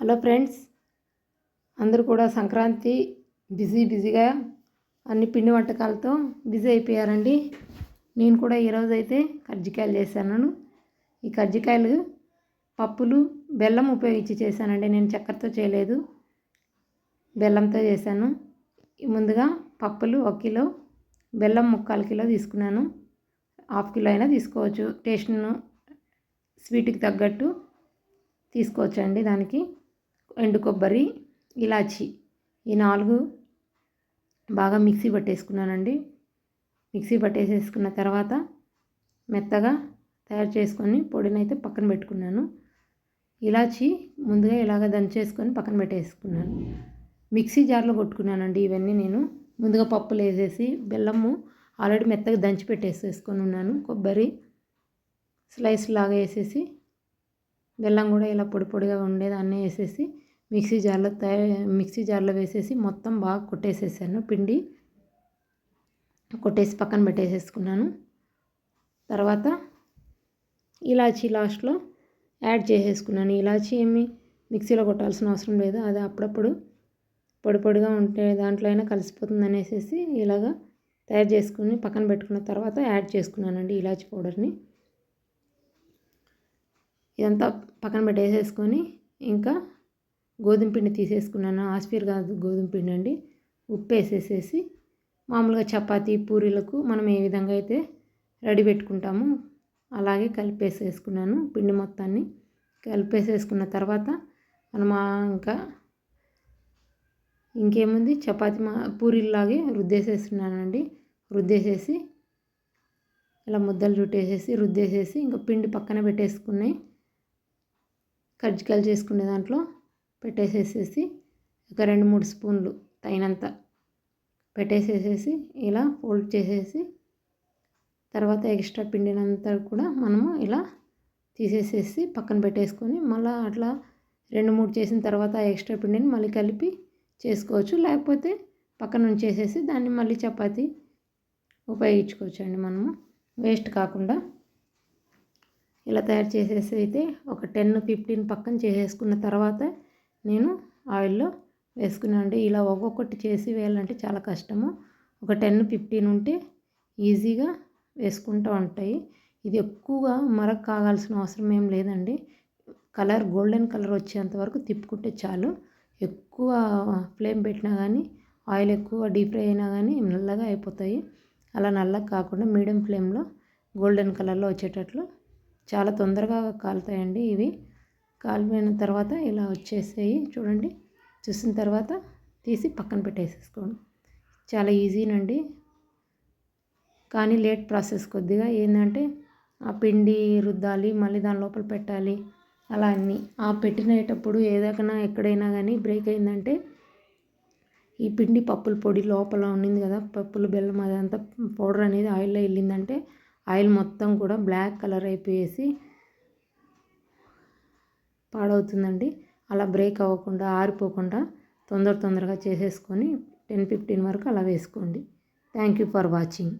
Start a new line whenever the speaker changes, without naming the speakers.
Hello friends అందరూ కూడా Sankranti busy బిజీగా అన్ని పిండి వంటకాలతో బిజీ అయిపోయారండి. నేను కూడా ఈరోజు అయితే కజ్జికాయలు చేశాను. ఈ కజ్జికాయలు పప్పులు బెల్లం ఉపయోగించి చేశానండి. నేను చక్కెరతో చేయలేదు. బెల్లంతో చేశాను. ముందుగా పప్పులు ఒక కిలో బెల్లం ముక్కాలు కిలో తీసుకున్నాను. హాఫ్ కిలో అయినా తీసుకోవచ్చు. టేస్ట్ను స్వీట్కి తగ్గట్టు తీసుకోవచ్చండి దానికి. ఎండు కొబ్బరి ఇలాచి ఈ నాలుగు బాగా మిక్సీ పట్టేసుకున్నానండి. మిక్సీ పట్టేసేసుకున్న తర్వాత మెత్తగా తయారు చేసుకొని పొడిని అయితే పక్కన పెట్టుకున్నాను. ఇలాచి ముందుగా ఇలాగ దంచేసుకొని పక్కన పెట్టేసుకున్నాను. మిక్సీ జార్లో కొట్టుకున్నానండి ఇవన్నీ నేను. ముందుగా పప్పులు వేసేసి బెల్లము ఆల్రెడీ మెత్తగా దంచి పెట్టేసేసుకొని ఉన్నాను. కొబ్బరి స్లైస్ లాగా వేసేసి బెల్లం కూడా ఇలా పొడి పొడిగా ఉండేదాన్ని వేసేసి మిక్సీ జార్లో తయారు మిక్సీ జార్లో వేసేసి మొత్తం బాగా కొట్టేసేసాను. పిండి కొట్టేసి పక్కన పెట్టేసేసుకున్నాను. తర్వాత ఇలాచీ లాస్ట్లో యాడ్ చేసేసుకున్నాను. ఇలాచీ ఏమి మిక్సీలో కొట్టాల్సిన అవసరం లేదు. అది అప్పుడప్పుడు పొడి పొడిగా ఉంటే దాంట్లో అయినా కలిసిపోతుంది అనేసి ఇలాగా తయారు చేసుకుని పక్కన పెట్టుకున్న తర్వాత యాడ్ చేసుకున్నానండి ఇలాచి పౌడర్ని. ఇదంతా పక్కన పెట్టేసేసుకొని ఇంకా గోధుమ పిండి తీసేసుకున్నాను. ఆస్పీర్ కాదు గోధుమ పిండి అండి. ఉప్పు వేసేసేసి మామూలుగా చపాతీ పూరీలకు మనం ఏ విధంగా అయితే రెడీ పెట్టుకుంటామో అలాగే కలిపేసేసుకున్నాను పిండి మొత్తాన్ని. కలిపేసేసుకున్న తర్వాత మనం ఇంకా ఇంకేముంది? చపాతి మా పూరీలాగే రుద్దేసేస్తున్నానండి. రుద్దేసేసి ఇలా ముద్దలు చుట్టేసేసి రుద్దేసేసి ఇంకా పిండి పక్కన పెట్టేసుకున్నాయి. కజ్జికాయలు చేసుకునే దాంట్లో పెట్టేసేసేసి ఒక రెండు మూడు స్పూన్లు తగినంత పెట్టేసేసేసి ఇలా ఫోల్డ్ చేసేసి తర్వాత ఎక్స్ట్రా పిండినంతా కూడా మనము ఇలా తీసేసేసి పక్కన పెట్టేసుకొని మళ్ళీ అట్లా రెండు మూడు చేసిన తర్వాత ఎక్స్ట్రా పిండిని మళ్ళీ కలిపి చేసుకోవచ్చు. లేకపోతే పక్కన ఉంచేసేసి దాన్ని మళ్ళీ చపాతి ఉపయోగించుకోవచ్చు అండి మనము. వేస్ట్ కాకుండా ఇలా తయారు చేసేసి అయితే ఒక టెన్ ఫిఫ్టీన్ పక్కన చేసేసుకున్న తర్వాత నేను ఆయిల్లో వేసుకున్నాను ఇలా ఒక్కొక్కటి చేసి వేయాలంటే చాలా కష్టము. ఒక టెన్ ఫిఫ్టీన్ ఉంటే ఈజీగా వేసుకుంటూ ఉంటాయి. ఇది ఎక్కువగా మరక కాగాల్సిన అవసరం ఏం లేదండి. కలర్ గోల్డెన్ కలర్ వచ్చేంత వరకు తిప్పుకుంటే చాలు. ఎక్కువ ఫ్లేమ్ పెట్టినా కానీ ఆయిల్ ఎక్కువ డీప్ ఫ్రై అయినా కానీ నల్లగా అయిపోతాయి. అలా నల్లగా కాకుండా మీడియం ఫ్లేమ్లో గోల్డెన్ కలర్లో వచ్చేటట్లు చాలా తొందరగా కాలుతాయండి ఇవి. కాలిపోయిన తర్వాత ఇలా వచ్చేసాయి. చూడండి. చూసిన తర్వాత తీసి పక్కన పెట్టేసేసుకోండి. చాలా ఈజీనండి. కానీ లేట్ ప్రాసెస్ కొద్దిగా ఏంటంటే ఆ పిండి రుద్దాలి మళ్ళీ దాని లోపల పెట్టాలి అలా అన్నీ. ఆ పెట్టినేటప్పుడు ఏదైనా ఎక్కడైనా కానీ బ్రేక్ అయిందంటే ఈ పిండి పప్పుల పొడి లోపల ఉండింది కదా పప్పులు బెల్లం అదంతా పౌడర్ అనేది ఆయిల్లో వెళ్ళిందంటే ఆయిల్ మొత్తం కూడా బ్లాక్ కలర్ అయిపోయేసి పాడవుతుందండి. అలా బ్రేక్ అవ్వకుండా ఆరిపోకుండా తొందర తొందరగా చేసేసుకొని టెన్ ఫిఫ్టీన్ వరకు అలా వేసుకోండి. Thank you for watching.